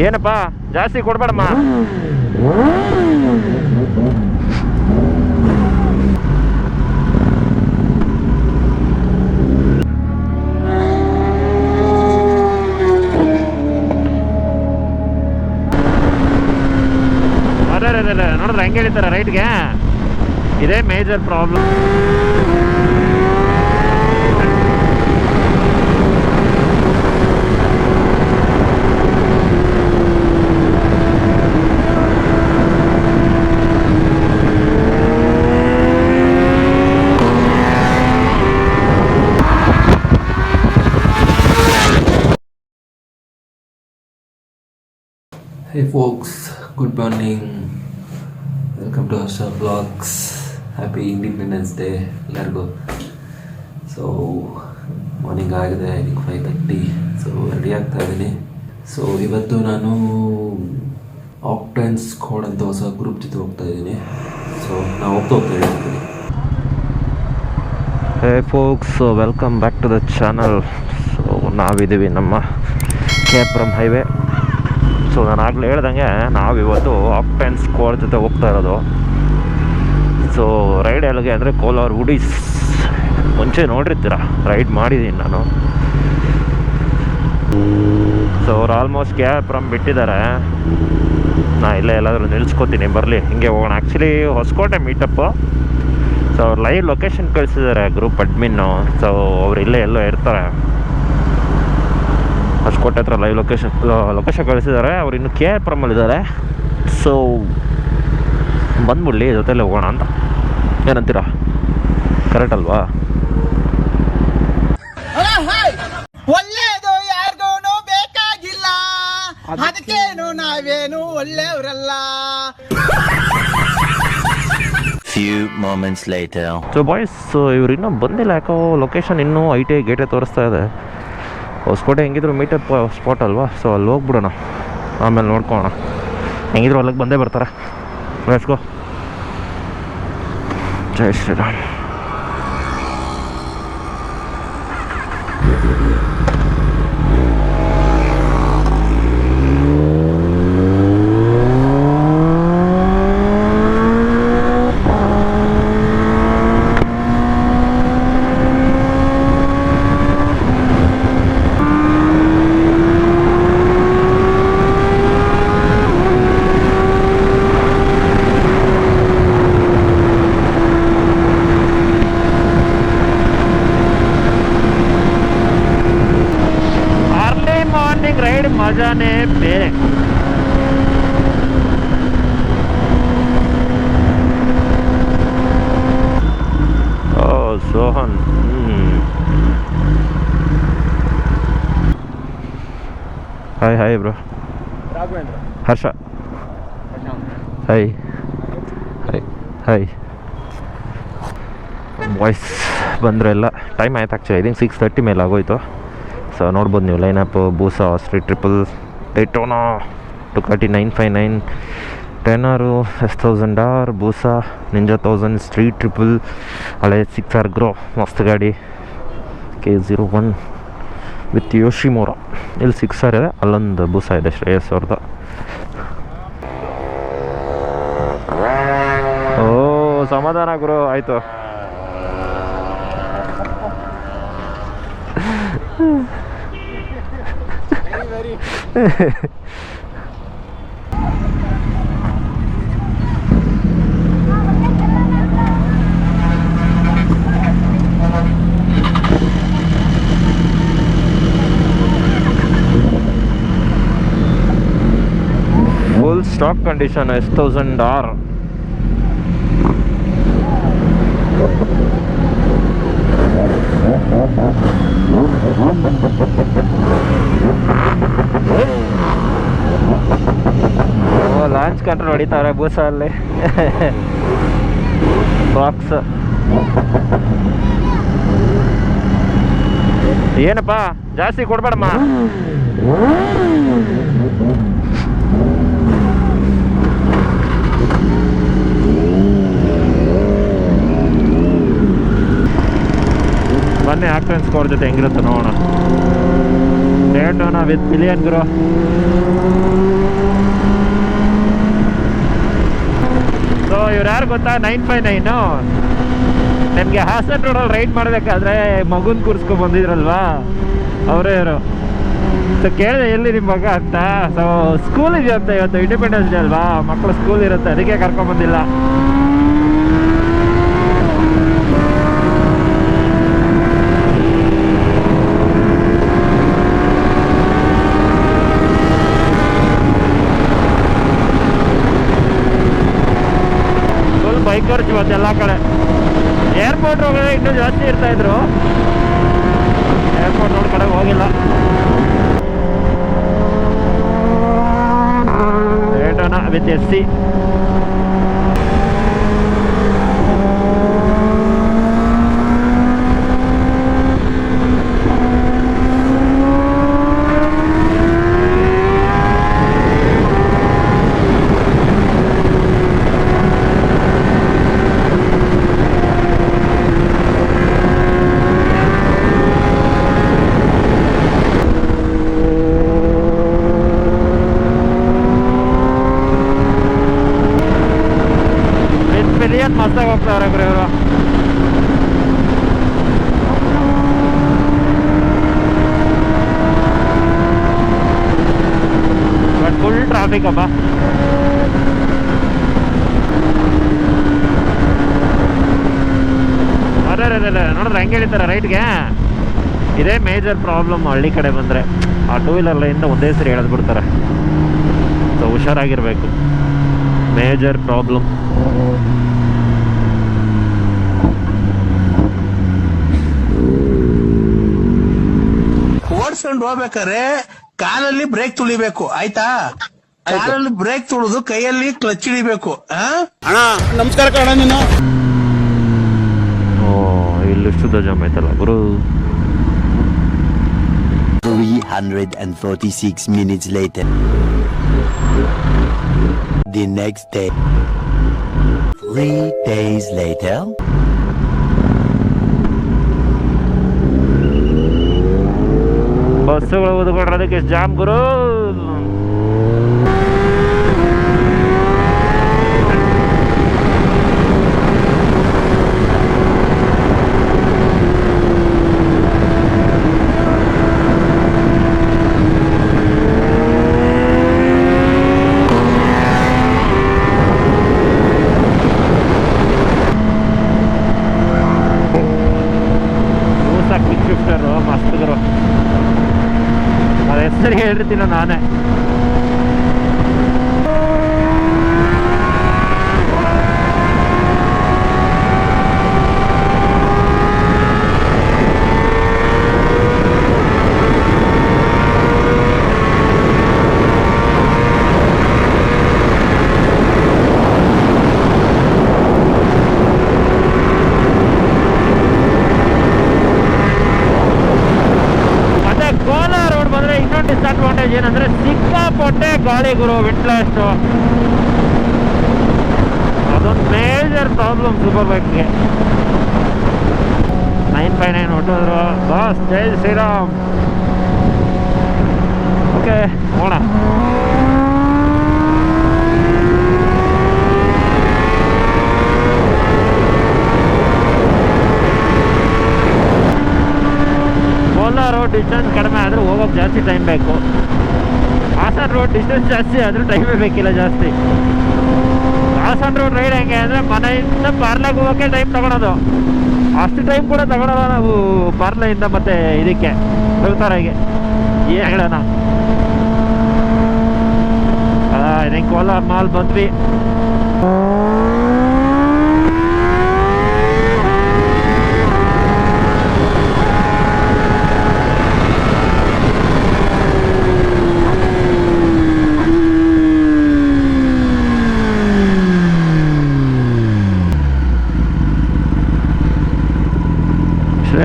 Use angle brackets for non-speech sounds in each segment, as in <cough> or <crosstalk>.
ಏನಪ್ಪ ಜಾಸ್ತಿ ಕೊಡ್ಬೇಡಮ್ಮ ಅದೇ ಅದೇ ಅದೇ ನೋಡಿದ್ರೆ ಹೆಂಗೆ ಹೇಳಿದ್ದಾರೆ ರೈಟ್ಗೆ ಇದೇ major problem Hey folks, good morning. Welcome to Asha Vlogs. Happy Independence Day ಎಲ್ಲರಿಗೂ. ಸೊ ಮಾರ್ನಿಂಗ್ ಆಗಿದೆ ಈಗ ಫೈವ್ ತರ್ಟಿ ಸೊ ರೆಡಿ ಆಗ್ತಾ ಇದ್ದೀನಿ. ಸೊ ಇವತ್ತು ನಾನು ಆಕ್ಟೆನ್ಸ್ ಕೋಡ್ ಅಂತ ಹೊಸ ಗ್ರೂಪ್ ಜೊತೆ ಹೋಗ್ತಾ ಇದ್ದೀನಿ. ಸೊ ನಾವು ಹೋಗ್ತಾ ಹೋಗ್ತಾ ಹೇಳ್ತೀನಿ. Hey folks welcome back to the channel so ನಾವಿದ್ದೀವಿ ನಮ್ಮ ಕೇಪ್ರಮ್ ಹೈವೇ ಸೊ ನಾನು ಆಗಲೇ ಹೇಳ್ದಂಗೆ ಅಪ್ ಫೆನ್ಸ್ ಸ್ಕೋರ್ ಜೊತೆ ಹೋಗ್ತಾ ಇರೋದು. ಸೊ ರೈಡ್ ಎಲ್ಲಿಗೆ ಅಂದರೆ ಕೋಲಾರ್ ಉಡೀಸ್. ಮುಂಚೆ ನೋಡಿರ್ತೀರ? ರೈಡ್ ಮಾಡಿದ್ದೀನಿ ನಾನು. ಸೊ ಅವ್ರು ಆಲ್ಮೋಸ್ಟ್ ಕ್ಯಾಪ್ರಮ್ ಬಿಟ್ಟಿದ್ದಾರೆ. ನಾ ಇಲ್ಲೇ ಎಲ್ಲಾದರೂ ನಿಲ್ಸ್ಕೊತೀನಿ, ಬರಲಿ. ಹಿಂಗೆ ಹೋಗೋಣ. ಆ್ಯಕ್ಚುಲಿ ಹೊಸಕೋಟೆ ಮೀಟಪ್ಪು ಸೊ ಅವ್ರು ಲೈವ್ ಲೊಕೇಶನ್ ಕಳಿಸಿದ್ದಾರೆ ಗ್ರೂಪ್ ಅಡ್ಮಿನ್ನು ಸೊ ಅವ್ರು ಇಲ್ಲೇ ಎಲ್ಲೋ ಇರ್ತಾರೆ. ಹೊಸಕೋಟೆ ಹತ್ರ ಲೈವ್ ಲೊಕೇಶನ್ ಲೊಕೇಶನ್ ಕಳಿಸಿದ್ದಾರೆ. ಅವ್ರು ಇನ್ನು ಕೆ ಆರ್ ಪುರಮಲ್ಲಿದ್ದಾರೆ ಸೊ ಬಂದ್ಬಿಡ್ಲಿ ಜೊತೆಲೆ ಹೋಗೋಣ ಅಂತ. ಏನಂತೀರಾ? ಕರೆಕ್ಟ್ ಅಲ್ವಾ? ಒಳ್ಳೇದು ಯಾರಿಗೂ ಬೇಕಾಗಿಲ್ಲ. ಅದಕ್ಕೇನು ನಾವೇನು ಒಳ್ಳೆಯವರಲ್ಲ. Few moments later. So boys ಇವ್ರು ಇನ್ನೂ ಬಂದಿಲ್ಲ. ಯಾಕೋ ಲೊಕೇಶನ್ ಇನ್ನೂ ಐ ಟಿ ಐ ಗೇಟೇ ತೋರಿಸ್ತಾ ಇದೆ. ಹೊಸಕೋಟೆ ಹೆಂಗಿದ್ರು ಮೀಟಪ್ ಸ್ಪಾಟ್ ಅಲ್ವಾ? ಸೊ ಅಲ್ಲಿ ಹೋಗ್ಬಿಡೋಣ. ಆಮೇಲೆ ನೋಡ್ಕೊಳ್ಳೋಣ ಹೆಂಗಿದ್ರು ಅಲ್ಲಿಗೆ ಬಂದೇ ಬರ್ತಾರೆ. Let's go Jai Shriram early morning ride ಮಜಾನೇ ಬೇರೆ ಓ Sohan hi hi bro Harsha hi hi hi voice ಬಂದರೆ ಎಲ್ಲ ಟೈಮ್ ಆಯ್ತು actually I think six thirty ಮೇಲೆ ಆಗೋಯ್ತು. ಸೊ ನೋಡ್ಬೋದು ನೀವು lineup busa street triple Daytona two thirty nine five nine ಟೆನಾರು, S thousand R, busa, ninja thousand, street triple, ಹಳೆ six R ಗ್ರೋ, ಮಸ್ತ್ ಗಾಡಿ. K zero one with Yoshimura ಇಲ್ಲಿ six R ಇದೆ, ಅಲ್ಲೊಂದು ಬೂಸಾ ಇದೆ ಶ್ರೇಯಸ್ ಅವ್ರದ್ದು ಓ, ಸಮಾಧಾನ ಗುರು, ಆಯಿತು. <laughs> Stock condition S thousand R launch control ಹೊಡಿತಾರೆ ಬೂಸ ಅಲ್ಲಿ ಬಾಕ್ಸ್ ಏನಪ್ಪ ಜಾಸ್ತಿ ಕೊಡ್ಬೇಡಮ್ಮ. ಫ್ರೆಂಡ್ಸ್ ಕೋರ್ ಜೊತೆ ಹೆಂಗಿರುತ್ತೆ ನೋಡೋಣ. ಡೇಟೋನ ವಿತ್ ಮಿಲಿಯನ್ ಗ್ರೋ. ಸೊ ಇವ್ರು ಯಾರು ಗೊತ್ತಾ? ನೈನ್ ಫೈ ನೈನು ನಮಗೆ ಹಾಸನ್ ರೋಡಲ್ಲಿ ರೈಡ್ ಮಾಡಬೇಕಾದ್ರೆ ಮಗುನ ಕೂರಿಸ್ಕೊಂಡು ಬಂದಿದ್ರಲ್ವಾ? ಅವರೇ ಇವರು. ಸೊ ಕೇಳಿದೆ ಎಲ್ಲಿ ನಿಮ್ಮ ಮಗ ಅಂತ. ಸೊ ಸ್ಕೂಲ್ ಇದೆಯಂತೆ ಇವತ್ತು? ಇಂಡಿಪೆಂಡೆನ್ಸ್ ಡೇ ಅಲ್ವಾ? ಮಕ್ಕಳು ಸ್ಕೂಲ್ ಇರುತ್ತೆ. ಅದಕ್ಕೆ ಕರ್ಕೊಂಬಂದಿಲ್ಲ ಬೈಕರ್ಸ್ ಇವತ್ತು ಎಲ್ಲ ಕಡೆ. ಏರ್ಪೋರ್ಟ್ ಹೋಗೋದೇ ಇನ್ನೂ ಜಾಸ್ತಿ ಇರ್ತಾ ಇದ್ರು. ಏರ್ಪೋರ್ಟ್ ನೋಡ್ ಕಡೆ ಹೋಗಿಲ್ಲ. With S C with million ಮಸ್ತಾಗಿ ಹೋಗ್ತಾವ್ರೆ ಗುರು ಇವರು ಫುಲ್ ಟ್ರಾಫಿಕ್ ಅಪ್ಪ ನೋಡಿದ್ರೆ ಹೆಂಗೆ ಹೇಳಿದ್ದಾರೆ ರೈಟ್ಗೆ? ಇದೇ ಮೇಜರ್ ಪ್ರಾಬ್ಲಮ್ ಹಳ್ಳಿ ಕಡೆ ಬಂದರೆ. ಆ ಟೂ ವೀಲರ್ ಲೈನಿಂದ ಒಂದೇ ಸರಿ ಎಳೆದು ಬಿಡ್ತಾರೆ. ಸೊ ಹುಷಾರಾಗಿರಬೇಕು. ಮೇಜರ್ ಪ್ರಾಬ್ಲಮ್ ಓಡಿಸ್ಕೊಂಡು ಹೋಗ್ಬೇಕಾರೆ ಕಾಲಲ್ಲಿ ಬ್ರೇಕ್ ತುಳಿಬೇಕು ಆಯ್ತಾ ಕಾಲಲ್ಲಿ ಬ್ರೇಕ್ ತುಳಿದು ಕೈಯಲ್ಲಿ ಕ್ಲಚ್ ಹಿಡಿಬೇಕು ಆ ಅಣ್ಣ ನಮಸ್ಕಾರ ಕಣ ನೀನು ಓ ಇಲ್ಲಿಷ್ಟು ಜಾಮ್ ಆಯ್ತಲ್ಲ ಗುರು 346 minutes later. The next day. Three days later. ಬಸ್ಸುಗಳು ಓದ್ಕೊಂಡ್ರದಕ್ಕೆ ಜಾಮ್ ಗುರು ಮೂಸ ಕ್ವಿಕ್ ಶಿಫ್ಟರು ಮಸ್ತ್ ಗುರು ಅದ ಹೆಸರು ಹೇಳಿರ್ತೀನ ನಾನೇ ಮತ್ತೆ ಕೋಲಾರ ರೋಡ್ ಬಂದ್ರೆ ಇನ್ನೊಂದು ಡಿಸ್ಅಡ್ವಾಂಟೇಜ್ ಏನಂದ್ರೆ ಸಿಕ್ಕಾಪಟ್ಟೆ ಗಾಳಿ ಗುರು ವಿಂಟ್ಲಾಸ್ಟು ಅದೊಂದು ಮೇಜರ್ ಪ್ರಾಬ್ಲಮ್ ಸೂಪರ್ ಬೈಕ್ಗೆ nine five nine ಹೊಟ್ಟೋದ್ರು boss Jai Shriram. Okay Kolar road distance ಕಡಿಮೆ ಆದರೆ ಹೋಗೋಕೆ ಜಾಸ್ತಿ ಟೈಮ್ ಬೇಕು. ಹಾಸನ್ ರೋಡ್ ಡಿಸ್ಟೆನ್ಸ್ ಜಾಸ್ತಿ ಆದರೂ ಟೈಮೇ ಬೇಕಿಲ್ಲ ಜಾಸ್ತಿ. ಹಾಸನ್ ರೋಡ್ ರೈಡ್ ಹೆಂಗೆ ಅಂದರೆ ಮನೆಯಿಂದ ಪಾರ್ಲಾಗ್ ಹೋಗೋಕ್ಕೆ ಟೈಮ್ ತಗೊಳೋದು. ಅಷ್ಟು ಟೈಮ್ ಕೂಡ ತಗೊಳಲ್ಲ ನಾವು ಪಾರ್ಲೆಯಿಂದ ಮತ್ತೆ ಇದಕ್ಕೆ ಬೆಳ್ತಾರಾಗೆ ಏನು ಹೇಳೋಣ? ಇದಕ್ಕೆ ಕೋಲಾರ ಮಾಲ್ ಬಂದ್ವಿ.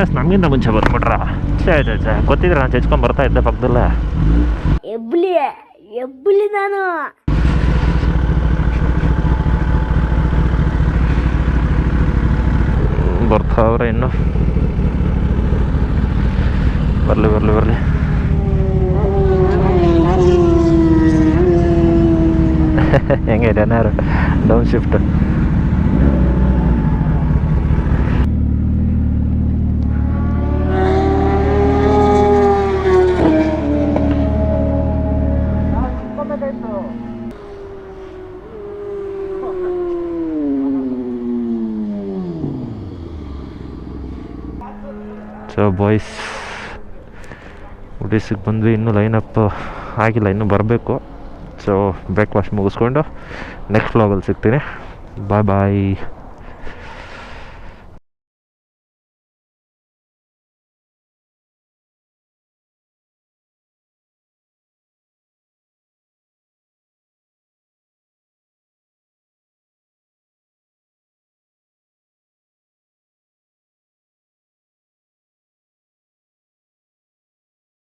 ಶ್ರೇಯಸ್ ನಮಗಿಂತ ಮುಂಚೆ ಬಂದ್ಬಿಟ್ರ ಛೇ ಛೇ ಛೇ ಗೊತ್ತಿದ್ರೆ ನಾನು ಚಚ್ಕೊಂಡು ಬರ್ತಾ ಇದ್ದೆ ಪಕ್ಕದಲ್ಲೇ. ಎಬ್ಲಿ ಎಬ್ಲಿ ನಾನು. ಬರ್ತಾವ್ರೆ ಇನ್ನು. ಬರಲಿ ಬರಲಿ ಬರಲಿ. <laughs> ಹೆಂಗೆ ಡೌನ್ ಶಿಫ್ಟ್. ಸೊ ಬಾಯ್ಸ್ ಉಡೀಸಿಗೆ ಬಂದ್ವಿ ಇನ್ನೂ ಲೈನಪ್ ಆಗಿಲ್ಲ, ಇನ್ನೂ ಬರಬೇಕು. ಸೊ ಬ್ರೇಕ್ಫಾಸ್ಟ್ ಮುಗಿಸ್ಕೊಂಡು ನೆಕ್ಸ್ಟ್ ವ್ಲಾಗಲ್ಲಿ ಸಿಗ್ತೀನಿ. ಬಾಯ್ ಬಾಯ್